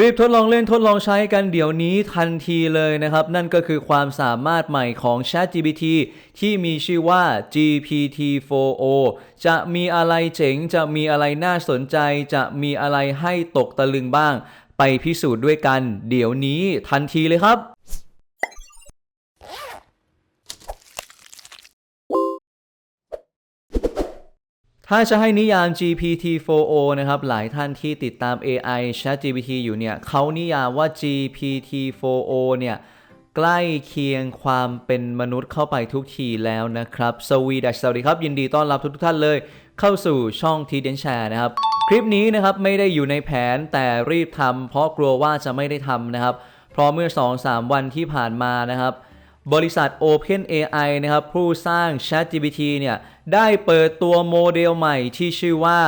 รีบทดลองเล่นทดลองใช้กันเดี๋ยวนี้ทันทีเลยนะครับ นั่นก็คือความสามารถใหม่ของ ChatGPT ที่มีชื่อว่า GPT-4o จะมีอะไรเจ๋ง จะมีอะไรน่าสนใจ จะมีอะไรให้ตกตะลึงบ้าง ไปพิสูจน์ด้วยกัน เดี๋ยวนี้ทันทีเลยครับ ถ้าจะให้นิยาม GPT-4o นะครับ หลายท่านที่ติดตาม AI ChatGPT อยู่เนี่ยเขานิยามว่า GPT-4o เนี่ยใกล้เคียงความเป็นมนุษย์เข้าไปทุกทีแล้วนะครับ สวีดัสสวัสดีครับ ยินดีต้อนรับทุกท่านเลย เข้าสู่ช่อง t d n Share นะครับ คลิปนี้นะครับไม่ได้อยู่ในแผนแต่รีบทำเพราะกลัวว่าจะไม่ได้ทำนะครับ เพราะเมื่อ 2-3 วันที่ผ่านมานะครับ บริษัท OpenAI นะครับผู้สร้าง ChatGPT เนี่ยได้เปิดตัวโมเดลใหม่ที่ชื่อว่า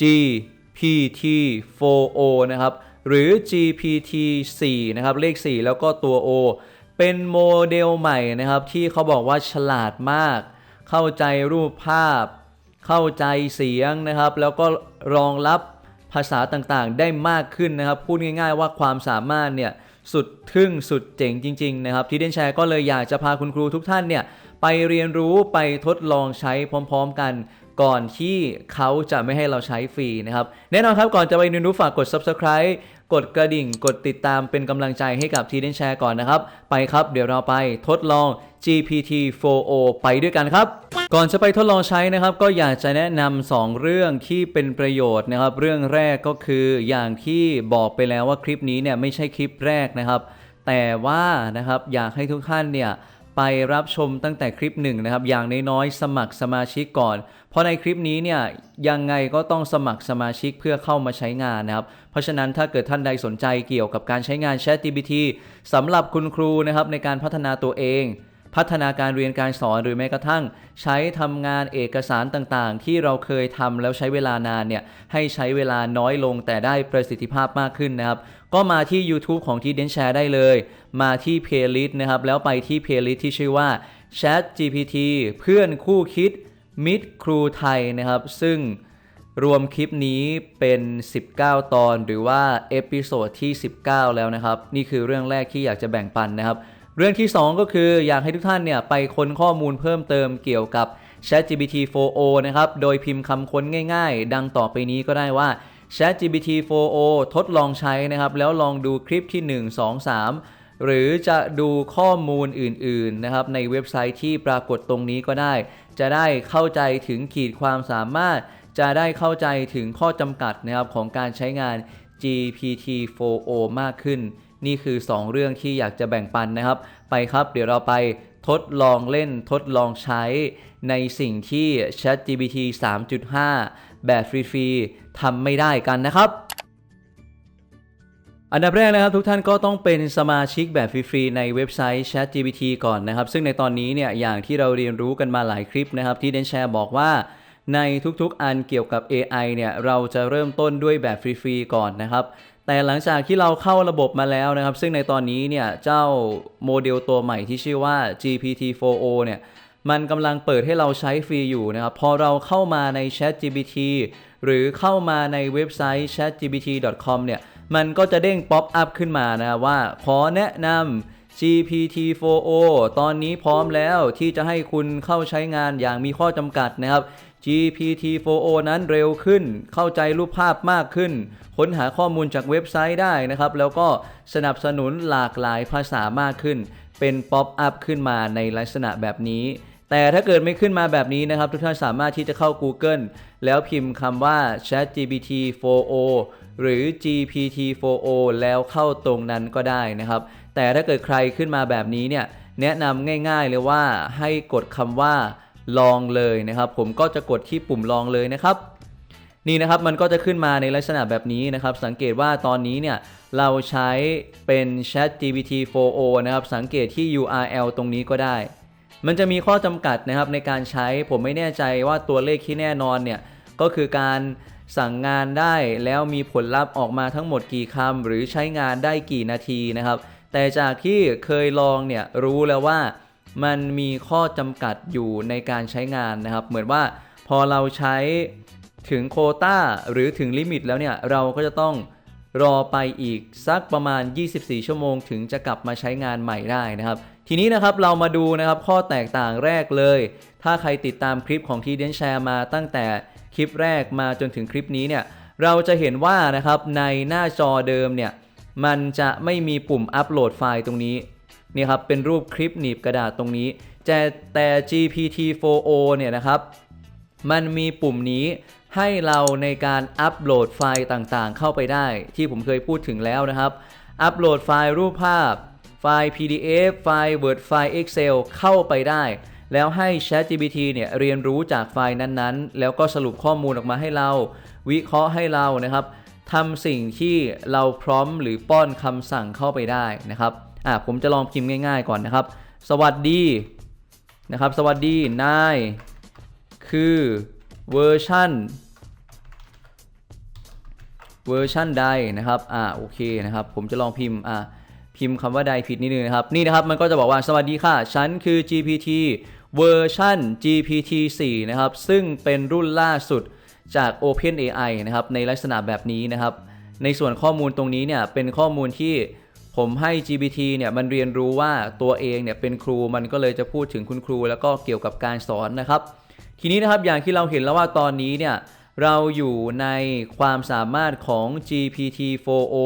GPT-4o นะครับหรือ GPT-4 นะครับเลข 4 แล้วก็ตัว O เป็นโมเดลใหม่นะครับที่เขาบอกว่าฉลาดมาก เข้าใจรูปภาพ เข้าใจเสียงนะครับ แล้วก็รองรับภาษาต่างๆ ได้มากขึ้นนะครับ พูดง่าย ๆ ว่าความสามารถเนี่ย สุดทึ่งสุดเจ๋งจริงๆนะครับที่เดนแชร์ก็เลยอยากจะพาคุณครูทุกท่านเนี่ยไปเรียนรู้ไปทดลองใช้พร้อมๆกัน ก่อนที่เขาจะไม่ให้เราใช้ฟรีนะครับ แน่นอนครับก่อนจะไปเรียนรู้ฝากกด subscribe กดกระดิ่ง กดติดตามเป็นกำลังใจให้กับทีเดนแชร์ก่อนนะครับ ไปครับ เดี๋ยวเราไปทดลอง GPT-4o ไปด้วยกันครับ ก่อนจะไปทดลองใช้นะครับ ก็อยากจะแนะนำสองเรื่องที่เป็นประโยชน์นะครับ เรื่องแรกก็คืออย่างที่บอกไปแล้วว่าคลิปนี้เนี่ยไม่ใช่คลิปแรกนะครับ แต่ว่านะครับอยากให้ทุกท่านเนี่ย ไปรับชมตั้งแต่คลิปหนึ่งนะครับ อย่างน้อยๆสมัครสมาชิกก่อน เพราะในคลิปนี้เนี่ยยังไงก็ต้องสมัครสมาชิกเพื่อเข้ามาใช้งานนะครับ เพราะฉะนั้นถ้าเกิดท่านใดสนใจเกี่ยวกับการใช้งาน ChatGPT สำหรับคุณครูนะครับในการพัฒนาตัวเองพัฒนาการเรียนการสอนหรือแม้กระทั่ง ใช้ทำงานเอกสารต่างๆ ที่เราเคยทำแล้วใช้เวลานานเนี่ยให้ใช้เวลาน้อยลงแต่ได้ประสิทธิภาพมากขึ้นนะครับ ก็มาที่ YouTube ของ t d e n Share ได้เลย มาที่ Playlist นะครับ แล้วไปที่ Playlist ที่ชื่อว่า Chat GPT เพื่อนคู่คิดมิตรครูไทยนะครับ ซึ่งรวมคลิปนี้เป็น 19 ตอนหรือว่าเอพิโซดที่ 19 แล้วนะครับ นี่คือเรื่องแรกที่อยากจะแบ่งปันนะครับ เรื่องที่ 2 ก็คืออยากให้ทุกท่านเนี่ยไปค้นข้อมูลเพิ่มเติมเกี่ยวกับ ChatGPT-4o นะครับ โดยพิมพ์คำค้นง่ายๆ ดังต่อไปนี้ก็ได้ว่า ChatGPT-4o ทดลองใช้นะครับ แล้วลองดูคลิปที่ 1 2 3 หรือจะดูข้อมูลอื่นๆนะครับในเว็บไซต์ที่ปรากฏตรงนี้ก็ได้ จะได้เข้าใจถึงขีดความสามารถ จะได้เข้าใจถึงข้อจำกัดนะครับของการใช้งาน GPT-4o มากขึ้น นี่คือ 2 เรื่องที่อยากจะแบ่งปันนะครับ ไปครับ เดี๋ยวเราไปทดลองเล่นทดลองใช้ในสิ่งที่ ChatGPT 3.5 แบบฟรีๆทำไม่ได้กันนะครับอันดับแรกนะครับทุกท่านก็ต้องเป็นสมาชิกแบบฟรีๆในเว็บไซต์ ChatGPT ก่อนนะครับ ซึ่งในตอนนี้เนี่ยอย่างที่เราเรียนรู้กันมาหลายคลิปนะครับ ที่เดนแชร์บอกว่าในทุกๆอันเกี่ยวกับ AI เนี่ยเราจะเริ่มต้นด้วยแบบฟรีๆก่อนนะครับ แต่หลังจากที่เราเข้าระบบมาแล้วนะครับ ซึ่งในตอนนี้เนี่ยเจ้าโมเดลตัวใหม่ที่ชื่อว่า GPT-4o เนี่ย มันกำลังเปิดให้เราใช้ฟรีอยู่นะครับ พอเราเข้ามาใน ChatGPT หรือเข้ามาในเว็บไซต์ chatgpt.com เนี่ย มันก็จะเด้งป๊อปอัพขึ้นมานะว่า ขอแนะนำ GPT-4o ตอนนี้พร้อมแล้วที่จะให้คุณเข้าใช้งานอย่างมีข้อจำกัดนะครับ GPT-4o นั้นเร็วขึ้น เข้าใจรูปภาพมากขึ้น ค้นหาข้อมูลจากเว็บไซต์ได้นะครับ แล้วก็สนับสนุนหลากหลายภาษามากขึ้น เป็นป๊อปอัพขึ้นมาในลักษณะแบบนี้ แต่ถ้าเกิดไม่ขึ้นมาแบบนี้นะครับ ทุกท่านสามารถที่จะเข้า Google แล้วพิมพ์คำว่า ChatGPT-4o หรือ GPT-4o แล้วเข้าตรงนั้นก็ได้นะครับ แต่ถ้าเกิดใครขึ้นมาแบบนี้เนี่ยแนะนำง่ายๆเลยว่าให้กดคำว่าลองเลยนะครับ ผมก็จะกดที่ปุ่มลองเลยนะครับ นี่นะครับมันก็จะขึ้นมาในลักษณะแบบนี้นะครับ สังเกตว่าตอนนี้เนี่ยเราใช้เป็น Chat GPT 4o นะครับ สังเกตที่ URL ตรงนี้ก็ได้ มันจะมีข้อจำกัดนะครับในการใช้ผมไม่แน่ใจว่าตัวเลขที่แน่นอนเนี่ยก็คือการสั่งงานได้แล้วมีผลลัพธ์ออกมาทั้งหมดกี่คำหรือใช้งานได้กี่นาทีนะครับ แต่จากที่เคยลองเนี่ยรู้แล้วว่ามันมีข้อจำกัดอยู่ในการใช้งานนะครับ เหมือนว่าพอเราใช้ถึงโคต้าหรือถึงลิมิตแล้วเนี่ยเราก็จะต้อง รอไปอีกสักประมาณ 24 ชั่วโมงถึงจะกลับมาใช้งานใหม่ได้นะครับ ทีนี้นะครับเรามาดูนะครับข้อแตกต่างแรกเลย ถ้าใครติดตามคลิปของทีเดนแชร์มาตั้งแต่คลิปแรกมาจนถึงคลิปนี้เนี่ยเราจะเห็นว่านะครับในหน้าจอเดิมเนี่ยมันจะไม่มีปุ่มอัปโหลดไฟล์ตรงนี้นี่ครับเป็นรูปคลิปหนีบกระดาษตรงนี้แต่แต่ GPT-4o เนี่ยนะครับมันมีปุ่มนี้ ให้เราในการอัปโหลดไฟล์ต่างๆ เข้าไปได้ ที่ผมเคยพูดถึงแล้วนะครับ อัปโหลดไฟล์รูปภาพ ไฟล์ PDF ไฟล์ Word ไฟล์ Excel เข้าไปได้ แล้วให้ ChatGPT เนี่ยเรียนรู้จากไฟล์นั้นๆ แล้วก็สรุปข้อมูลออกมาให้เรา วิเคราะห์ให้เรานะครับทำสิ่งที่เราพร้อมหรือป้อนคำสั่งเข้าไปได้นะครับอะผมจะลองพิมพ์ง่ายๆก่อนนะครับ สวัสดีนะครับ สวัสดีนายคือ เวอร์ชันเวอร์ชันใดนะครับอ่าโอเคนะครับ ผมจะลองพิมพ์อ่าพิมพ์คำว่าใดผิดนิดนึงนะครับ นี่นะครับมันก็จะบอกว่าสวัสดีค่ะ ฉันคือ GPT เวอร์ชัน GPT 4 นะครับ ซึ่งเป็นรุ่นล่าสุดจาก OpenAI นะครับ ในลักษณะแบบนี้นะครับ ในส่วนข้อมูลตรงนี้เนี่ย เป็นข้อมูลที่ผมให้ GPT เนี่ย มันเรียนรู้ว่าตัวเองเนี่ย เป็นครูมันก็เลยจะพูดถึงคุณครู แล้วก็เกี่ยวกับการสอนนะครับ ทีนี้นะครับอย่างที่เราเห็นแล้วว่าตอนนี้เนี่ยเราอยู่ในความสามารถของ GPT-4o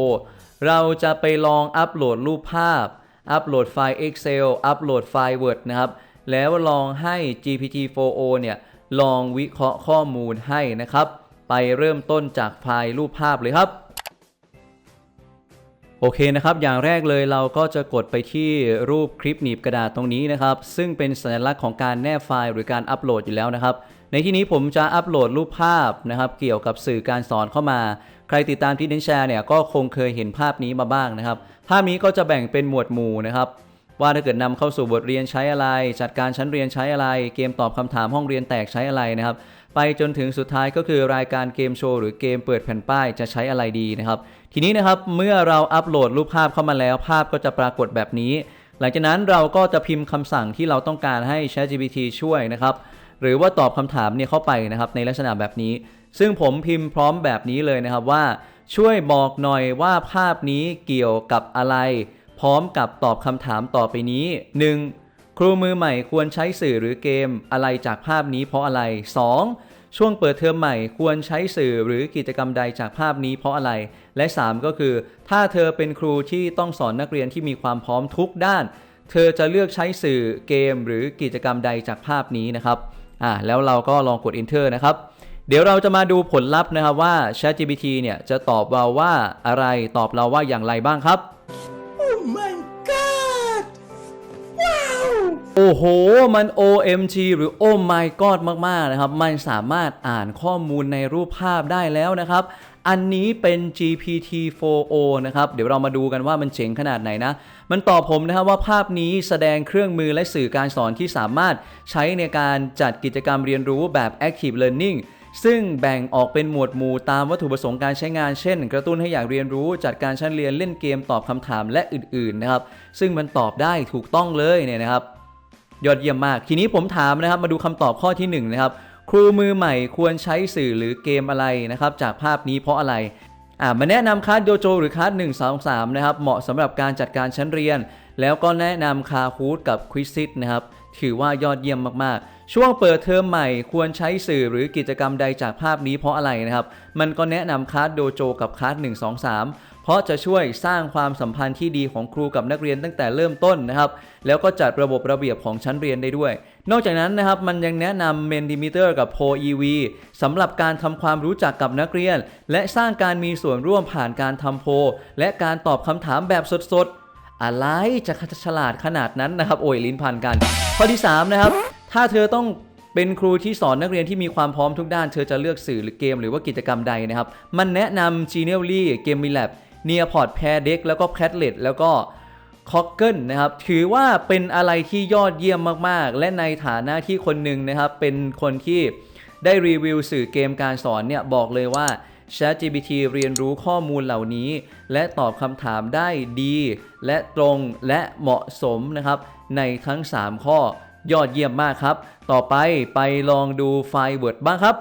เราจะไปลองอัปโหลดรูปภาพ อัปโหลดไฟล์ Excel อัปโหลดไฟล์ Word นะครับ แล้วลองให้ GPT-4o เนี่ยลองวิเคราะห์ข้อมูลให้นะครับ ไปเริ่มต้นจากไฟล์รูปภาพเลยครับ โอเคนะครับ อย่างแรกเลยเราก็จะกดไปที่รูปคลิปหนีบกระดาษตรงนี้นะครับ ซึ่งเป็นสัญลักษณ์ของการแนบไฟล์หรือการอัปโหลดอยู่แล้วนะครับ ในที่นี้ผมจะอัปโหลดรูปภาพนะครับ เกี่ยวกับสื่อการสอนเข้ามา ใครติดตามที่เดนแชร์เนี่ยก็คงเคยเห็นภาพนี้มาบ้างนะครับ ภาพนี้ก็จะแบ่งเป็นหมวดหมู่นะครับ ว่าถ้าเกิดนำเข้าสู่บทเรียนใช้อะไร จัดการชั้นเรียนใช้อะไร เกมตอบคำถามห้องเรียนแตกใช้อะไรนะครับ ไปจนถึงสุดท้ายก็คือรายการเกมโชว์หรือเกมเปิดแผ่นป้ายจะใช้อะไรดีนะครับ ทีนี้นะครับเมื่อเราอัปโหลดรูปภาพเข้ามาแล้ว ภาพก็จะปรากฏแบบนี้ หลังจากนั้นเราก็จะพิมพ์คำสั่งที่เราต้องการให้ ChatGPT ช่วยนะครับหรือว่าตอบคำถามเนี่ยเข้าไปนะครับในลักษณะแบบนี้ ซึ่งผมพิมพ์พร้อมแบบนี้เลยนะครับว่าช่วยบอกหน่อยว่าภาพนี้เกี่ยวกับอะไร พร้อมกับตอบคำถามต่อไปนี้ 1. ครูมือใหม่ควรใช้สื่อหรือเกมอะไรจากภาพนี้เพราะอะไร 2. ช่วงเปิดเทอมใหม่ควรใช้สื่อหรือกิจกรรมใดจากภาพนี้เพราะอะไร และ 3 ก็คือ ถ้าเธอเป็นครูที่ต้องสอนนักเรียนที่มีความพร้อมทุกด้าน เธอจะเลือกใช้สื่อเกมหรือกิจกรรมใดจากภาพนี้นะครับอ่าแล้วเราก็ลองกด enter นะครับเดี๋ยวเราจะมาดูผลลัพธ์นะครับว่า ChatGPT เนี่ยจะตอบเราว่าอะไรตอบเราว่าอย่างไรบ้างครับ โอ้โห มัน OMG หรือ Oh my god มาก ๆ นะครับ มันสามารถอ่านข้อมูลในรูปภาพได้แล้วนะครับ อันนี้เป็น GPT-4o นะครับ เดี๋ยวเรามาดูกันว่ามันเจ๋งขนาดไหนนะ มันตอบผมนะครับว่าภาพนี้แสดงเครื่องมือและสื่อการสอนที่สามารถใช้ในการจัดกิจกรรมเรียนรู้แบบ Active Learning ซึ่งแบ่งออกเป็นหมวดหมู่ตามวัตถุประสงค์การใช้งาน เช่น กระตุ้นให้อยากเรียนรู้ จัดการชั้นเรียนเล่นเกมตอบคำถามและอื่น ๆ นะครับ ซึ่งมันตอบได้ถูกต้องเลยเนี่ยนะครับ ยอดเยี่ยมมาก ทีนี้ผมถามนะครับมาดูคำตอบข้อที่1นะครับครูมือใหม่ควรใช้สื่อหรือเกมอะไรนะครับจากภาพนี้เพราะอะไรอ่ามาแนะนำคัสโดโจหรือคัส1 2 3นะครับเหมาะสำหรับการจัดการชั้นเรียน แล้วก็แนะนำคาฮูดกับควิซิตนะครับถือว่ายอดเยี่ยมมากๆ ช่วงเปิดเทอมใหม่ควรใช้สื่อหรือกิจกรรมใดจากภาพนี้เพราะอะไรนะครับ มันก็แนะนำคลาสโดโจกับคลาส1 2 3 เพราะจะช่วยสร้างความสัมพันธ์ที่ดีของครูกับนักเรียนตั้งแต่เริ่มต้นนะครับ แล้วก็จัดระบบระเบียบของชั้นเรียนได้ด้วย นอกจากนั้นนะครับมันยังแนะนำ Mentimeter กับ Pro EV สำหรับการทำความรู้จักกับนักเรียน และสร้างการมีส่วนร่วมผ่านการทำโพและการตอบคำถามแบบสดๆ อะไรจะฉลาดขนาดนั้นนะครับ โอ้ยลิ้นพันกัน ข้อที่ 3 นะครับ ถ้าเธอต้องเป็นครูที่สอนนักเรียนที่มีความพร้อมทุกด้าน เธอจะเลือกสื่อหรือเกมหรือว่ากิจกรรมใดนะครับ มันแนะนำ Genially Game Lab Nearpod Pair Deck แล้วก็ Padlet แล้วก็คอกเกิลนะครับ ถือว่าเป็นอะไรที่ยอดเยี่ยมมากๆ และในฐานะที่คนหนึ่งนะครับ เป็นคนที่ได้รีวิวสื่อเกมการสอนเนี่ยบอกเลยว่า ChatGPT เรียนรู้ข้อมูลเหล่านี้ และตอบคำถามได้ดี และตรงและเหมาะสมนะครับ ในทั้ง 3 ข้อยอดเยี่ยมมากครับ ต่อไปไปลองดูไฟล์ Word บ้างครับ